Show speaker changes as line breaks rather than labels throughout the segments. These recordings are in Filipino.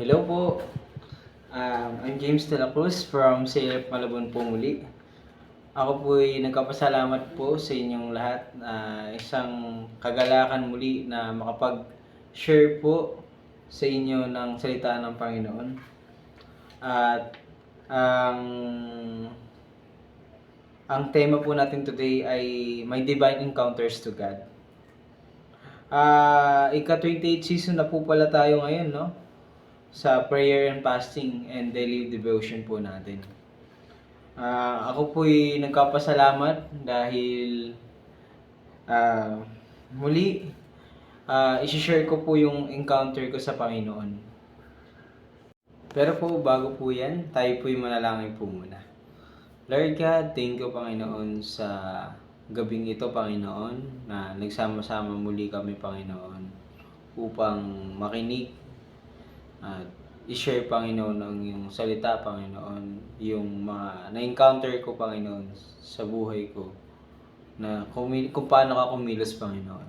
Hello po. Um, I'm James De La Cruz from CLF Malabon po muli. Ako po ay nagkapasalamat po sa inyong lahat na isang kagalakan muli na makapag-share po sa inyo ng salita ng Panginoon. At ang ang tema po natin today ay My Divine Encounters to God. Ah, ika-28 season na po pala tayo ngayon, no? Sa prayer and fasting and daily devotion po natin. Ah, ako po'y nagkapasalamat dahil ah, muli ah, isi-share ko po yung encounter ko sa Panginoon. Pero po bago po yan, tayo po'y manalangin po muna. Lord God, thank you Panginoon sa gabing ito Panginoon na nagsama-sama muli kami Panginoon upang makinig at i-share Panginoon ang iyong salita Panginoon, yung mga na-encounter ko Panginoon sa buhay ko na kumi- kung paano ka kumilos Panginoon.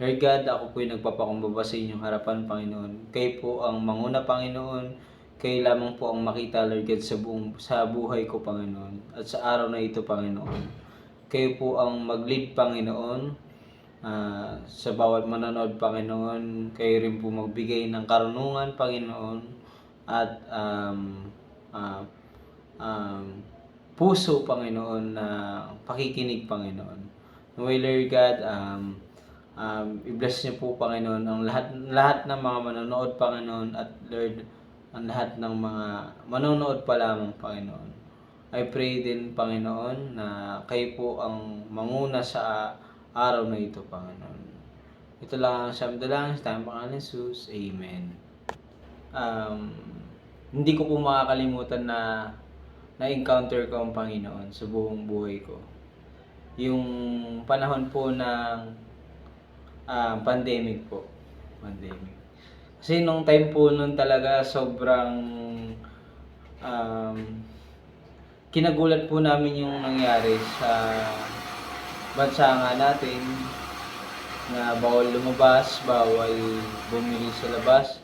Lord God, ako po'y nagpapakumbaba sa inyong harapan Panginoon. Kayo po ang manguna Panginoon, kayo lamang po ang makita, Lord God, sa, buong, sa buhay ko, Panginoon. At sa araw na ito, Panginoon. Kayo po ang mag-lead, Panginoon. Ah, sa bawat manonood, Panginoon. Kayo rin po magbigay ng karunungan, Panginoon. At um, ah, um, puso, Panginoon, na pakikinig, Panginoon. Naway, Lord God, um, um, i-bless niyo po, Panginoon, ang lahat, lahat ng mga manonood, Panginoon, at Lord, ang lahat ng mga manonood pa lamang, Panginoon. I pray din, Panginoon, na kayo po ang manguna sa araw na ito, Panginoon. Ito lang ang sabi lang sa tamang pangalan Jesus. Amen. Um, hindi ko po makakalimutan na na-encounter ko ang Panginoon sa buong buhay ko. Yung panahon po ng ah, pandemic po. Pandemic. Kasi nung time po nun talaga sobrang um, kinagulat po namin yung nangyari sa bansa nga natin na bawal lumabas, bawal bumili sa labas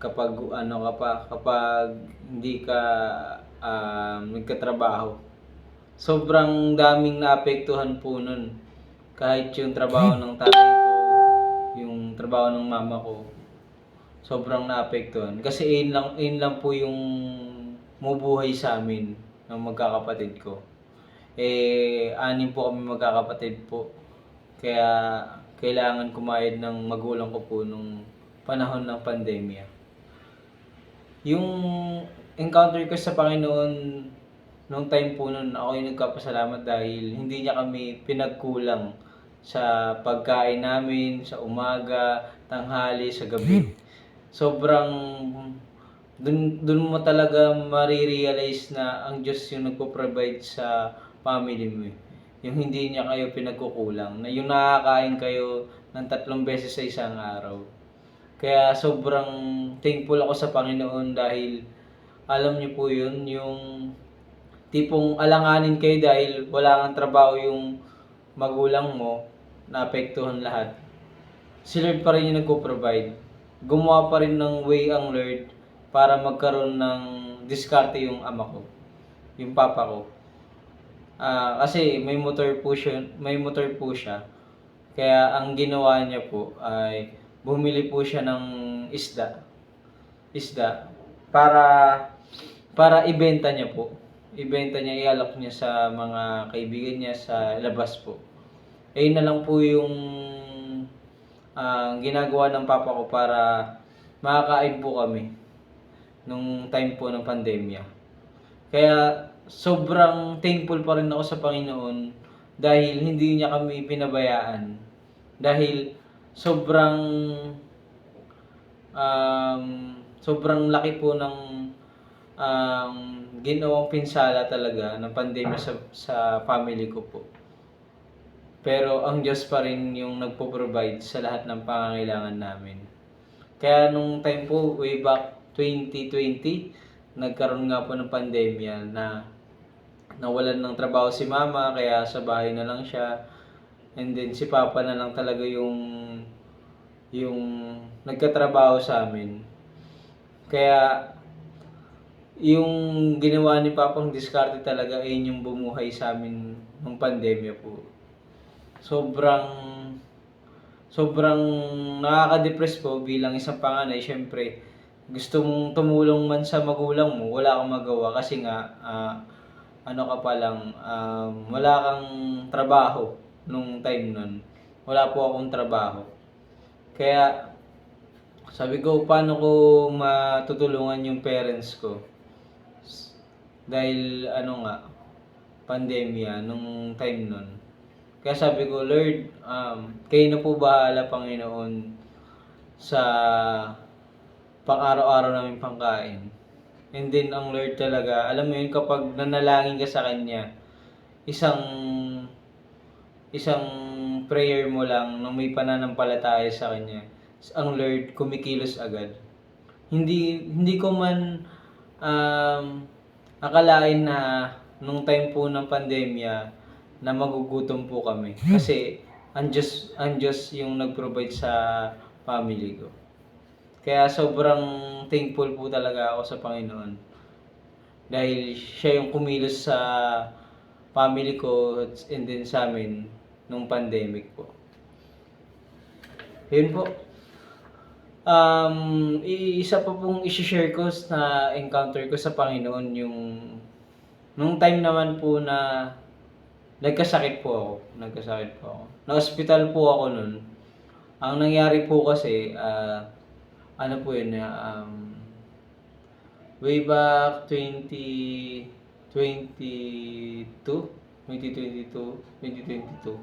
kapag ano ka pa, kapag hindi ka um, nagkatrabaho. Sobrang daming naapektuhan po nun. Kahit yung trabaho ng tatay ko, yung trabaho ng mama ko, sobrang naapektuhan. Kasi yun lang, yun lang po yung mubuhay sa amin ng magkakapatid ko. Eh, anim po kami magkakapatid po. Kaya kailangan kumayad ng magulang ko po nung panahon ng pandemya. Yung encounter ko sa Panginoon nung time po nun, ako yung nagkapasalamat dahil hindi niya kami pinagkulang sa pagkain namin, sa umaga, tanghali, sa gabi. Sobrang dun, dun mo talaga marirealize na ang Diyos yung nagpo-provide sa family mo. eh. Yung hindi niya kayo pinagkukulang. Na yung nakakain kayo ng tatlong beses sa isang araw. Kaya sobrang thankful ako sa Panginoon dahil alam niyo po yun, yung tipong alanganin kayo dahil wala kang trabaho yung magulang mo, naapektuhan lahat. Si Lord pa rin yung nagpo-provide. Gumawa pa rin ng way ang Lord para magkaroon ng diskarte yung ama ko, yung papa ko. Ah, kasi may motor po siya, may motor po siya. Kaya ang ginawa niya po ay bumili po siya ng isda. Isda para para ibenta niya po. Ibenta niya, ialok niya sa mga kaibigan niya sa labas po. Eh yun na lang po yung ang ginagawa ng papa ko para makakain po kami nung time po ng pandemya. Kaya sobrang thankful pa rin ako sa Panginoon dahil hindi niya kami pinabayaan. Dahil sobrang um, sobrang laki po ng um, ginawang pinsala talaga ng pandemya sa, sa family ko po. Pero ang Diyos pa rin yung nagpo-provide sa lahat ng pangangailangan namin. Kaya nung time po, way back 2020, nagkaroon nga po ng pandemya na nawalan ng trabaho si mama, kaya sa bahay na lang siya. And then si papa na lang talaga yung yung nagkatrabaho sa amin. Kaya yung ginawa ni Papang Diskarte talaga ay yung bumuhay sa amin nung pandemya po. Sobrang sobrang nakaka-depress po bilang isang panganay. Siyempre, gusto mong tumulong man sa magulang mo, wala kang magawa kasi nga ah, ano ka pa lang, um, wala kang trabaho nung time nun. Wala po akong trabaho. Kaya sabi ko, paano ko matutulungan yung parents ko? Dahil ano nga, pandemya nung time nun. Kaya sabi ko, Lord, um, kayo na po bahala, Panginoon, sa pang-araw-araw namin pangkain. And then, ang Lord talaga, alam mo yun, kapag nanalangin ka sa Kanya, isang isang prayer mo lang na may pananampalataya sa Kanya, ang Lord kumikilos agad. Hindi hindi ko man um, akalain na nung time po ng pandemya na magugutom po kami. Kasi ang Diyos, ang Diyos yung nag-provide sa family ko. Kaya sobrang thankful po talaga ako sa Panginoon. Dahil siya yung kumilos sa family ko and then sa amin nung pandemic po. Yun po. Um, isa pa pong isi-share ko na encounter ko sa Panginoon yung nung time naman po na nagkasakit po ako. Nagkasakit po ako. Na-hospital po ako nun. Ang nangyari po kasi, ah, ano po yun, um, way back 20, 2022, 2022, 2022.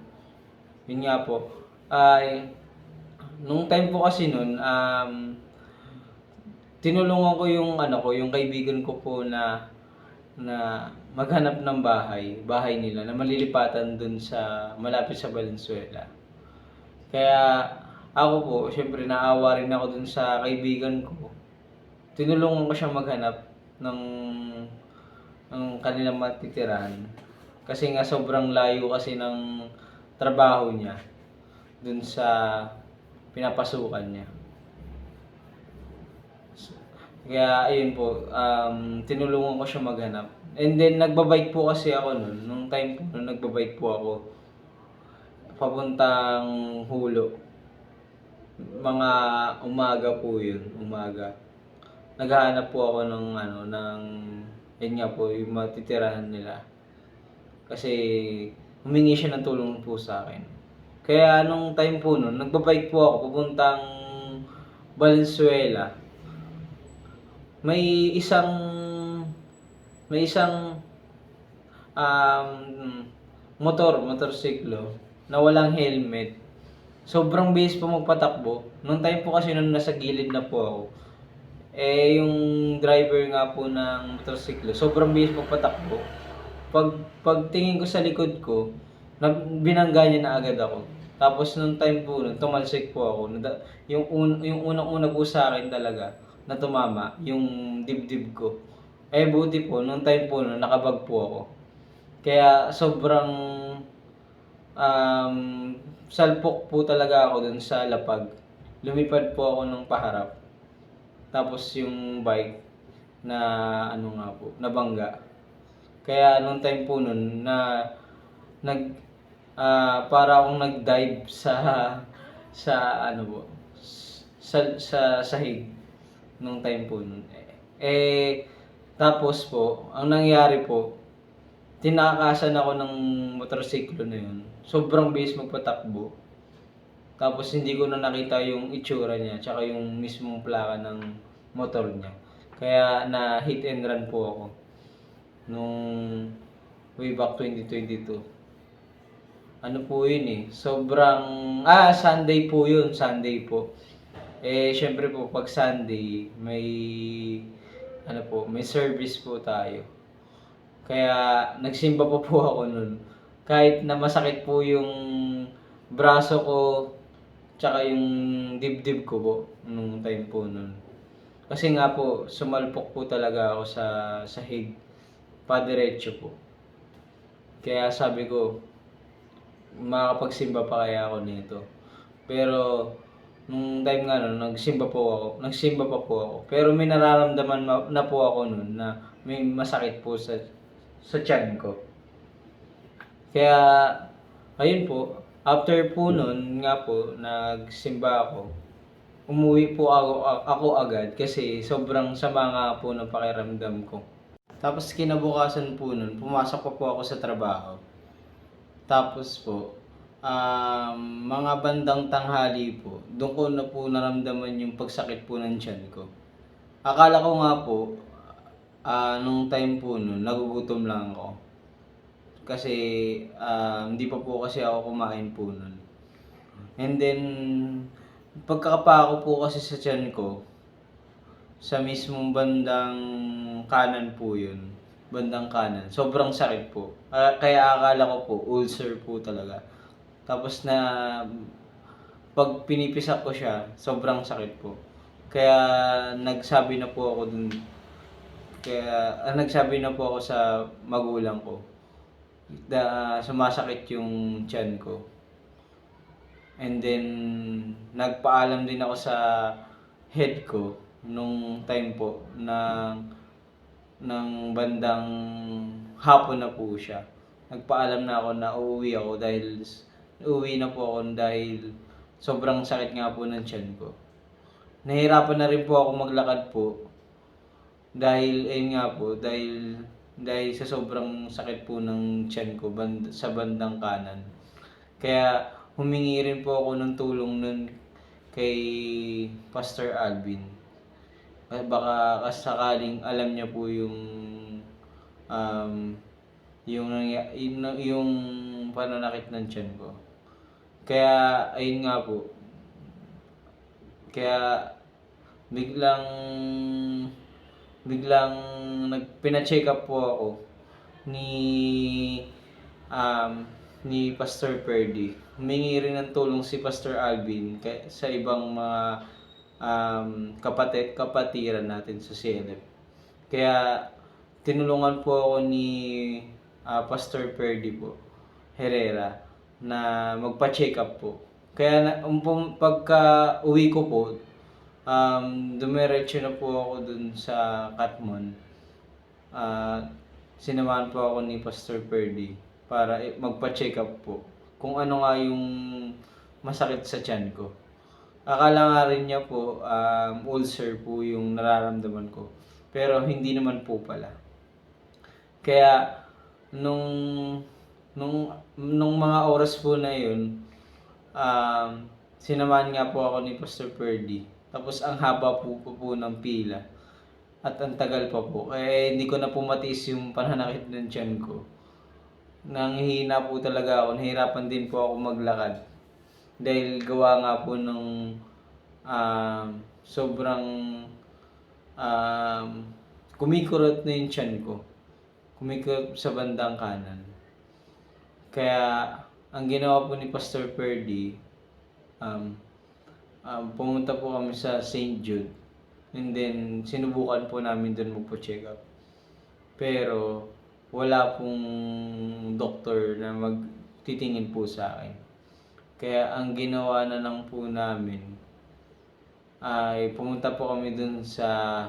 Yun nga po. Ay, nung time po kasi nun, um, tinulungan ko yung ano ko, yung kaibigan ko po na na maghanap ng bahay, bahay nila na malilipatan dun sa malapit sa Valenzuela. Kaya ako po, syempre naawa rin ako dun sa kaibigan ko. Tinulungan ko siya maghanap ng ng kanilang matitirahan. Kasi nga sobrang layo kasi ng trabaho niya dun sa pinapasukan niya. Kaya ayun po, um, tinulungan ko siya maghanap. And then nagbabike po kasi ako noon, nung time po nung nagbabike po ako papuntang Hulo. Mga umaga po yun, umaga. Naghahanap po ako ng ano ng yun nga po yung matitirahan nila. Kasi humingi siya ng tulong po sa akin. Kaya nung time po nun, nagbabike po ako papuntang Valenzuela may isang may isang um, motor, motorsiklo na walang helmet. Sobrang bilis po magpatakbo. Nung time po kasi nung nasa gilid na po ako, eh yung driver nga po ng motorsiklo, sobrang bilis magpatakbo. Pag pagtingin ko sa likod ko, na, binangga niya na agad ako. Tapos nung time po nun, tumalsik po ako. Yung, un, yung unang-una po sa akin talaga, na tumama, yung dibdib ko. Eh buti po, nung time po nun, nakabag po ako. Kaya sobrang um, salpok po talaga ako dun sa lapag. Lumipad po ako ng paharap. Tapos yung bike na ano nga po, nabangga. Kaya nung time po nun na nag ah, para akong nag-dive sa sa ano po sa sa sahig nung time po nun. Eh, eh tapos po, ang nangyari po, tinakasan ako ng motorsiklo na yun. Sobrang bilis magpatakbo. Tapos hindi ko na nakita yung itsura niya, tsaka yung mismong plaka ng motor niya. Kaya na hit and run po ako nung way back 2022. Ano po yun eh, sobrang, ah, Sunday po yun, Sunday po. Eh, syempre po, pag Sunday, may, ano po, may service po tayo. Kaya, nagsimba pa po ako nun. Kahit na masakit po yung braso ko, tsaka yung dibdib ko po, nung time po nun. Kasi nga po, sumalpok po talaga ako sa sahig, padiretso po. Kaya sabi ko, makakapagsimba pa kaya ako nito. Pero, nung time nga nun, nagsimba po ako, nagsimba pa po ako. Pero may nararamdaman ma- na po ako nun na may masakit po sa sa tiyan ko. Kaya, ayun po, after po nun, nga po, nagsimba ako, umuwi po ako, ako agad kasi sobrang sama nga po ng pakiramdam ko. Tapos kinabukasan po nun, pumasok pa po ako sa trabaho. Tapos po, um, mga bandang tanghali po, doon ko na po naramdaman yung pagsakit po ng tiyan ko. Akala ko nga po, ah, nung time po nun, nagugutom lang ako. Kasi ah, hindi pa po kasi ako kumain po nun. And then, pagkakapa ko po kasi sa tiyan ko, sa mismong bandang kanan po yun. Bandang kanan. Sobrang sakit po. Ah, kaya akala ko po, ulcer po talaga. Tapos na, pag pinipisak ko siya, sobrang sakit po. Kaya nagsabi na po ako dun, kaya ah, nagsabi na po ako sa magulang ko da sumasakit yung tiyan ko. And then, nagpaalam din ako sa head ko nung time po na ng bandang hapon na po siya. Nagpaalam na ako na uuwi ako dahil uuwi na po ako dahil sobrang sakit nga po ng tiyan ko. Nahirapan na rin po ako maglakad po dahil ayun nga po dahil dahil sa sobrang sakit po ng tiyan ko band, sa bandang kanan. Kaya humingi rin po ako ng tulong nun kay Pastor Alvin. Baka kasakaling alam niya po yung um, yung yung, yung pananakit ng tiyan ko. Kaya ayun nga po. Kaya biglang biglang nagpina-check up po ako ni um, ni Pastor Perdy. Humingi rin ng tulong si Pastor Alvin sa ibang mga um, kapatid, kapatiran natin sa CLF. Kaya tinulungan po ako ni ah, Pastor Perdy po, Herrera, na magpa-check up po. Kaya um, pagka uwi ko po, um, dumiretso na po ako dun sa Katmon. Ah, sinamahan po ako ni Pastor Perdy para i- magpa-check up po kung ano nga yung masakit sa tiyan ko. Akala nga rin niya po um, ulcer po yung nararamdaman ko. Pero hindi naman po pala. Kaya nung nung nung mga oras po na yun, um, sinamahan nga po ako ni Pastor Perdy. Tapos ang haba po po, po ng pila. At ang tagal pa po. Kaya hindi ko na po matiis yung pananakit ng tiyan ko. Nanghihina po talaga ako. Nahirapan din po ako maglakad. Dahil gawa nga po nung um, sobrang um, kumikurot na yung tiyan ko. Kumikurot sa bandang kanan. Kaya ang ginawa po ni Pastor Perdy, um, um, pumunta po kami sa St. Jude. And then, sinubukan po namin doon magpo-check up. Pero, wala pong doktor na magtitingin po sa akin. Kaya, ang ginawa na lang po namin, ay pumunta po kami doon sa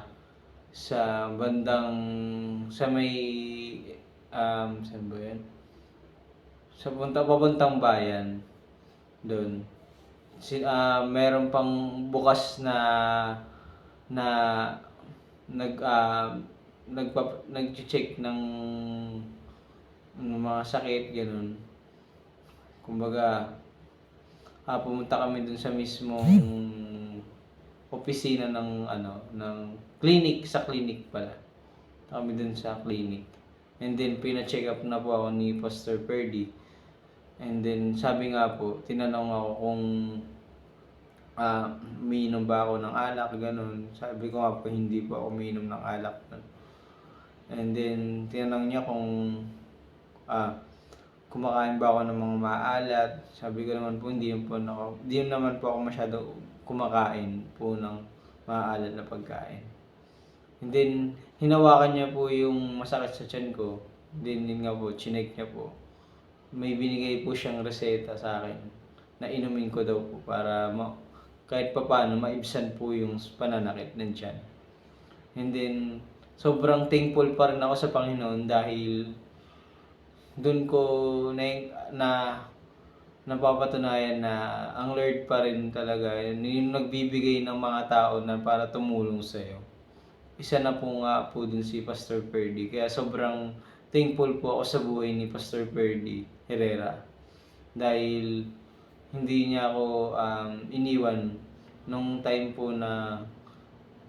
sa bandang sa may um saan ba yun? sa punta papuntang bayan doon si ah, meron pang bukas na na nag uh, nagpa nag-check ng, ng mga sakit ganun. Kumbaga ah, pumunta kami dun sa mismong opisina ng ano ng clinic sa clinic pala. Kami dun sa clinic. And then pina-check up na po ako ni Pastor Perdy And then sabi nga po, tinanong ako kung ah umiinom ba ako ng alak, ganun. Sabi ko nga po, hindi po ako umiinom ng alak. And then, tinanong niya kung ah kumakain ba ako ng mga maalat. Sabi ko naman po, hindi po ako, hindi naman po ako masyado kumakain po ng maalat na pagkain. And then, hinawakan niya po yung masakit sa tiyan ko. Then, yun nga po, chinek niya po may binigay po siyang reseta sa akin na inumin ko daw po para ma kahit papaano maibsan po yung pananakit ng. And then, sobrang thankful pa rin ako sa Panginoon dahil doon ko na, na napapatunayan na ang Lord pa rin talaga yun yung nagbibigay ng mga tao na para tumulong sa iyo. Isa na po nga po dun si Pastor Perdy. Kaya sobrang thankful po ako sa buhay ni Pastor Perdy Herrera. Dahil hindi niya ako um, iniwan nung time po na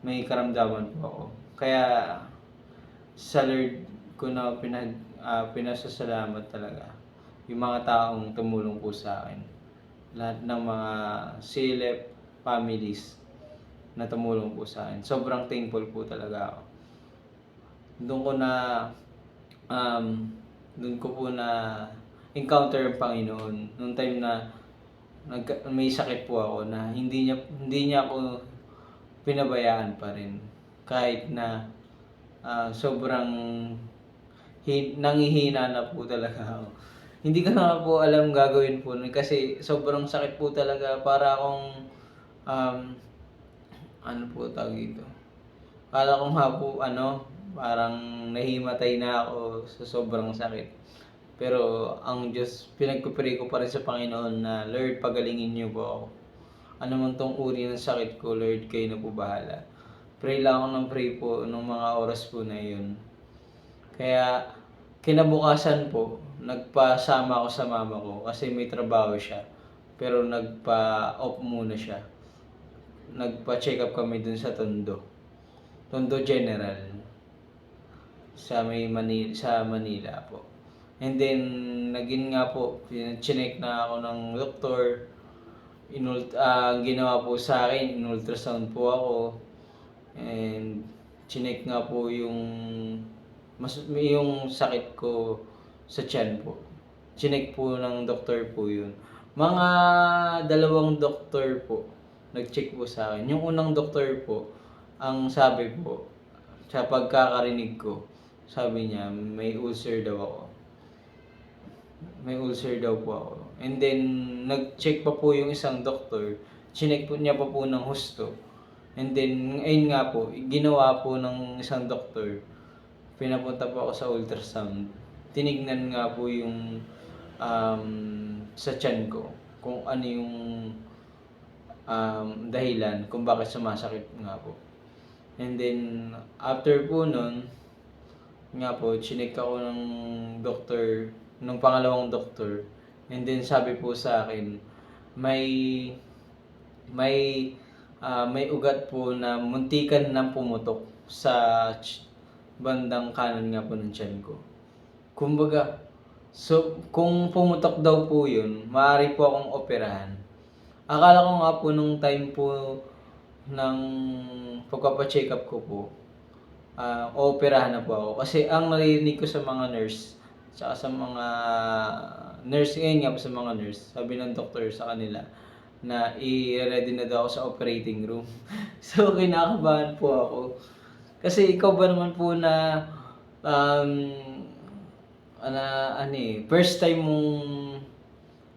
may karamdaman po ako. Kaya sa Lord ko na pinag, ah, pinasasalamat talaga yung mga taong tumulong po sa akin. Lahat ng mga CLF families na tumulong po sa akin. Sobrang thankful po talaga ako. Doon ko na um, doon ko po na encounter ang Panginoon nung time na nag, may sakit po ako na hindi niya hindi niya ako pinabayaan pa rin kahit na ah, sobrang hi, nangihina na po talaga ako. Hindi ko na po alam gagawin po kasi sobrang sakit po talaga para akong um, ano po tawag ito. Kala ko nga po ano, parang nahimatay na ako sa sobrang sakit. Pero ang Diyos, pinagpupray ko pa rin sa Panginoon na Lord, pagalingin niyo po ako. Ano man tong uri ng sakit ko, Lord, kayo na po bahala. Pray lang ako ng pray po nung mga oras po na yun. Kaya kinabukasan po, nagpasama ako sa mama ko kasi may trabaho siya. Pero nagpa-off muna siya. Nagpa-check up kami dun sa Tondo. Tondo General. Sa may Manila, sa Manila po. And then, naging nga po, chinek na ako ng doktor. Inult ang ginawa po sa akin, in-ultrasound po ako. And chinek nga po yung mas yung sakit ko sa tiyan po. Chinek po ng doktor po yun. Mga dalawang doktor po nag-check po sa akin. Yung unang doktor po, ang sabi po, sa pagkakarinig ko, sabi niya, may ulcer daw ako. May ulcer daw po ako. And then, nag-check pa po yung isang doktor. Chinek po niya pa po ng husto. And then, ayun nga po, ginawa po ng isang doktor. Pinapunta po ako sa ultrasound. Tinignan nga po yung um, sa tiyan ko. Kung ano yung um, dahilan kung bakit sumasakit nga po. And then, after po nun, nga po, chinek ako ng doktor, ng pangalawang doktor. And then sabi po sa akin, may may ah, may ugat po na muntikan na pumutok sa bandang kanan nga po ng tiyan ko. Kumbaga, so kung pumutok daw po yun, maaari po akong operahan. Akala ko nga po nung time po ng pagpapacheck up ko po, ah ooperahan na po ako. Kasi ang narinig ko sa mga nurse, tsaka sa mga nurse, ngayon nga sa mga nurse, sabi ng doctor sa kanila, na i-ready na daw ako sa operating room. so, kinakabahan po ako. Kasi ikaw ba naman po na, um, ana, ano eh, first time mong,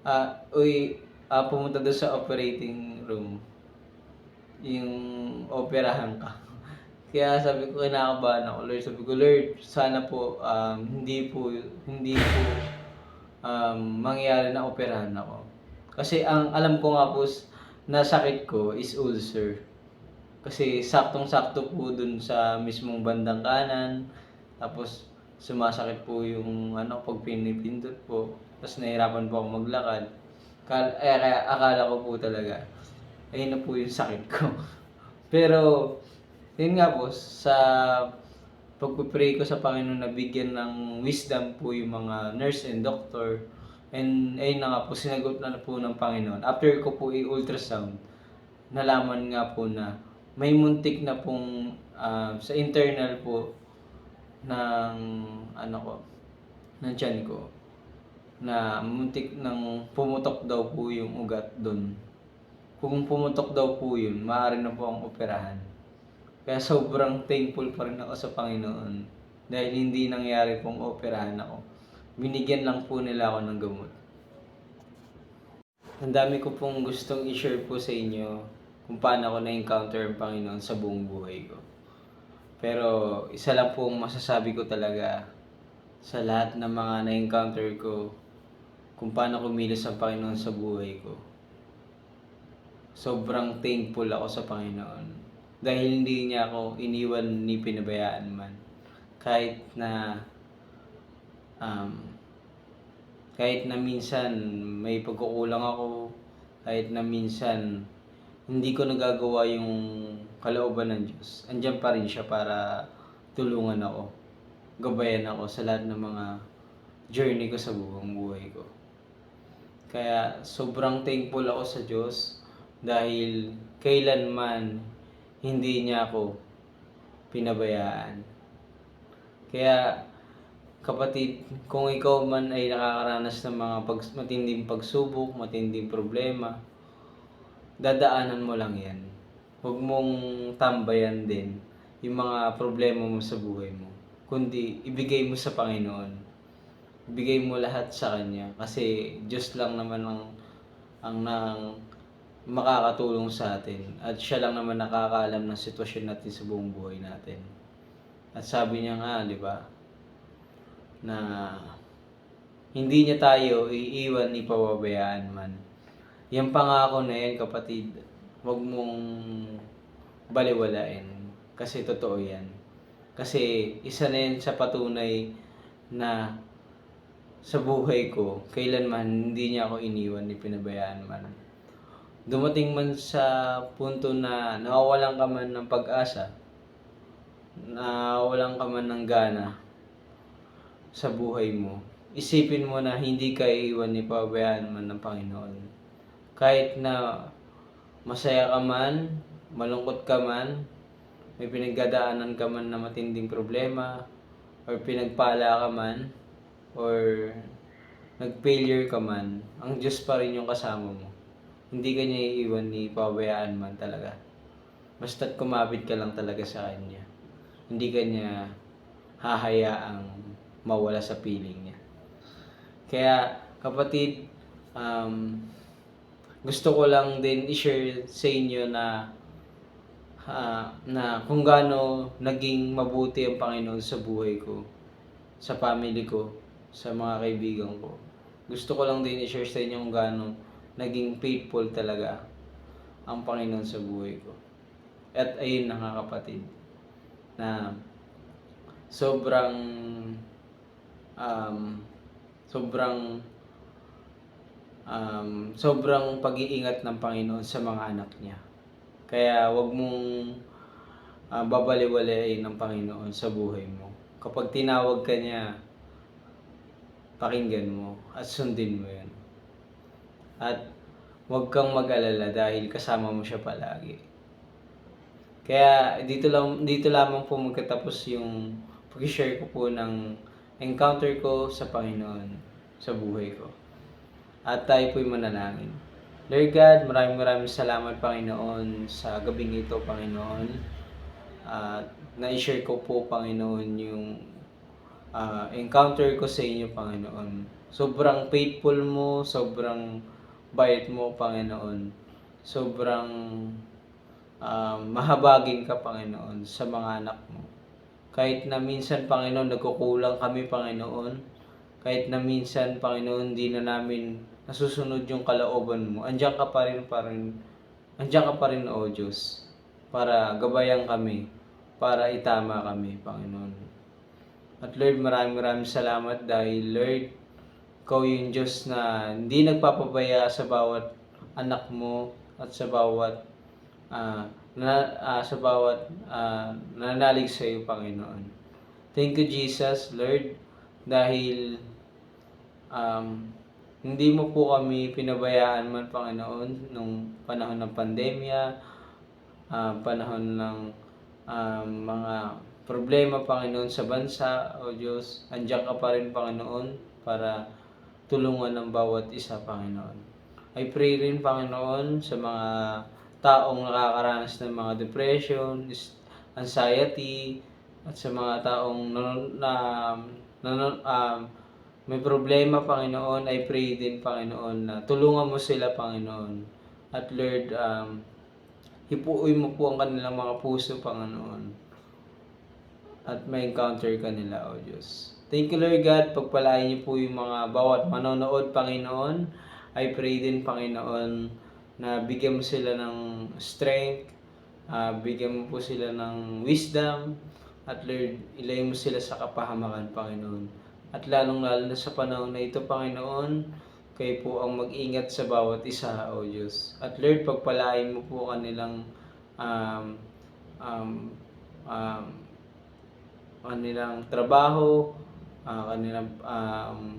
ah, uy, ah, pumunta doon sa operating room, yung operahan ka. Kaya sabi ko, kinakabahan ako, Lord. Sabi ko, Lord, sana po, um, hindi po, hindi po, um, mangyari na operahan ako. Kasi ang alam ko nga po na sakit ko is ulcer. Kasi saktong-sakto po dun sa mismong bandang kanan. Tapos sumasakit po yung ano pag pinipindot po. Tapos nahirapan po ako maglakad. Kal eh, kaya akala ko po talaga ayun na po yung sakit ko. Pero yun nga po sa pagpupray ko sa Panginoon na bigyan ng wisdom po yung mga nurse and doctor. And ayun na nga po, sinagot na po ng Panginoon. After ko po i-ultrasound, nalaman nga po na may muntik na pong ah, sa internal po ng ano ko, ng tiyan ko na muntik ng pumutok daw po yung ugat doon. Kung pumutok daw po yun, maaari na po ang operahan. Kaya sobrang thankful pa rin ako sa Panginoon dahil hindi nangyari pong operahan ako. Binigyan lang po nila ako ng gamot. Ang dami ko pong gustong i-share po sa inyo kung paano ako na-encounter ang Panginoon sa buong buhay ko. Pero isa lang pong masasabi ko talaga sa lahat ng mga na-encounter ko kung paano kumilos ang Panginoon sa buhay ko. Sobrang thankful ako sa Panginoon. Dahil hindi niya ako iniwan ni pinabayaan man. Kahit na um, kahit na minsan may pagkukulang ako, kahit na minsan hindi ko nagagawa yung kalooban ng Diyos, andyan pa rin siya para tulungan ako, gabayan ako sa lahat ng mga journey ko sa buong buhay ko. Kaya sobrang thankful ako sa Diyos dahil kailanman hindi niya ako pinabayaan. Kaya kapatid, kung ikaw man ay nakakaranas ng mga pag, matinding pagsubok, matinding problema, dadaanan mo lang yan. Huwag mong tambayan din yung mga problema mo sa buhay mo. Kundi, ibigay mo sa Panginoon. Ibigay mo lahat sa Kanya. Kasi, Diyos lang naman ang, ang nang makakatulong sa atin. At siya lang naman nakakaalam ng sitwasyon natin sa buong buhay natin. At sabi niya nga, di ba, na hindi niya tayo iiwan ni pababayaan man. Yung pangako na yan, kapatid, huwag mong baliwalain. Kasi totoo yan. Kasi isa na yan sa patunay na sa buhay ko, kailanman hindi niya ako iniwan ni pinabayaan man. Dumating man sa punto na nawawalan ka man ng pag-asa, nawawalan ka man ng gana, sa buhay mo, isipin mo na hindi ka iiwan ni pabayaan man ng Panginoon. Kahit na masaya ka man, malungkot ka man, may pinagdadaanan ka man na matinding problema, or pinagpala ka man, or nag-failure ka man, ang Diyos pa rin yung kasama mo. Hindi ka niya iiwan ni pabayaan man talaga. Basta't kumapit ka lang talaga sa Kanya. Hindi ka niya hahayaang mawala sa piling niya. Kaya kapatid, um, gusto ko lang din i-share sa inyo na uh, na kung gaano naging mabuti ang Panginoon sa buhay ko, sa family ko, sa mga kaibigan ko. Gusto ko lang din i-share sa inyo kung gaano naging faithful talaga ang Panginoon sa buhay ko. At ayun na nga kapatid, na sobrang um, sobrang um, sobrang pag-iingat ng Panginoon sa mga anak niya. Kaya wag mong uh, babaliwalain ng Panginoon sa buhay mo. Kapag tinawag ka niya, pakinggan mo at sundin mo yan. At wag kang mag-alala dahil kasama mo siya palagi. Kaya dito lang dito lamang po magkatapos yung pag-share ko po ng encounter ko sa Panginoon sa buhay ko. At tayo po'y manalangin. Lord God, maraming maraming salamat Panginoon sa gabing ito, Panginoon. At na-share ko po, Panginoon, yung uh, encounter ko sa inyo, Panginoon. Sobrang faithful mo, sobrang bait mo, Panginoon. Sobrang uh, mahabagin ka, Panginoon, sa mga anak mo. Kahit na minsan, Panginoon, nagkukulang kami, Panginoon. Kahit na minsan, Panginoon, hindi na namin nasusunod yung kalooban mo. Andiyan ka pa rin, pa rin. Andiyan ka pa rin, O Diyos. Para gabayan kami. Para itama kami, Panginoon. At Lord, maraming maraming salamat dahil Lord, Ikaw yung Diyos na hindi nagpapabaya sa bawat anak mo at sa bawat uh, na, uh, sa bawat uh, nananalig sa iyo, Panginoon. Thank you, Jesus, Lord, dahil um, hindi mo po kami pinabayaan man, Panginoon, nung panahon ng pandemya, uh, panahon ng um, mga problema, Panginoon, sa bansa, O Diyos, andiyan ka pa rin, Panginoon, para tulungan ng bawat isa, Panginoon. I pray rin, Panginoon, sa mga taong nakakaranas ng mga depression, anxiety, at sa mga taong na, na, na um, may problema, Panginoon, I pray din, Panginoon, na tulungan mo sila, Panginoon. At Lord, um, hipuin mo po ang kanilang mga puso, Panginoon. At may encounter ka nila, O Diyos. Thank you, Lord God. Pagpalain niyo po yung mga bawat manonood, Panginoon. I pray din, Panginoon, na bigyan mo sila ng strength, ah, bigyan mo po sila ng wisdom, at Lord, ilay mo sila sa kapahamakan, Panginoon. At lalong-lalo na sa panahon na ito, Panginoon, kayo po ang mag-ingat sa bawat isa, O Diyos. At Lord, pagpalain mo po kanilang um, um, um, kanilang trabaho, ah, kanilang um,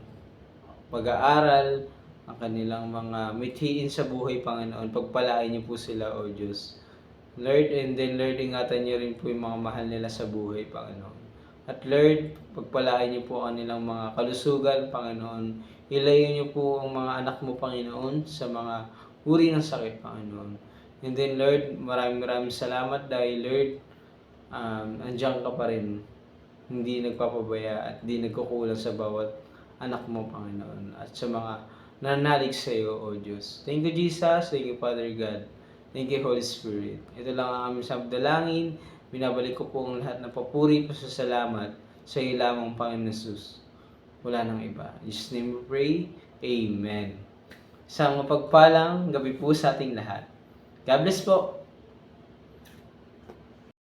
pag-aaral, ang kanilang mga mithiin sa buhay, Panginoon. Pagpalain niyo po sila, O Diyos. Lord, and then Lord, ingatan niyo rin po yung mga mahal nila sa buhay, Panginoon. At Lord, pagpalain niyo po ang kanilang mga kalusugan, Panginoon. Ilayo niyo po ang mga anak mo, Panginoon, sa mga uri ng sakit, Panginoon. And then Lord, maraming maraming salamat dahil Lord, um, andiyan ka pa rin. Hindi nagpapabaya at hindi nagkukulang sa bawat anak mo, Panginoon. At sa mga nananalig sa iyo, O Diyos. Thank you, Jesus. Thank you, Father God. Thank you, Holy Spirit. Ito lang ang aming sabdalangin. Binabalik ko po ang lahat ng papuri po sa salamat sa iyo lamang, Panginoon Jesus. Wala nang iba. In Jesus' name we pray. Amen. Isang mapagpalang gabi po sa ating lahat. God bless po.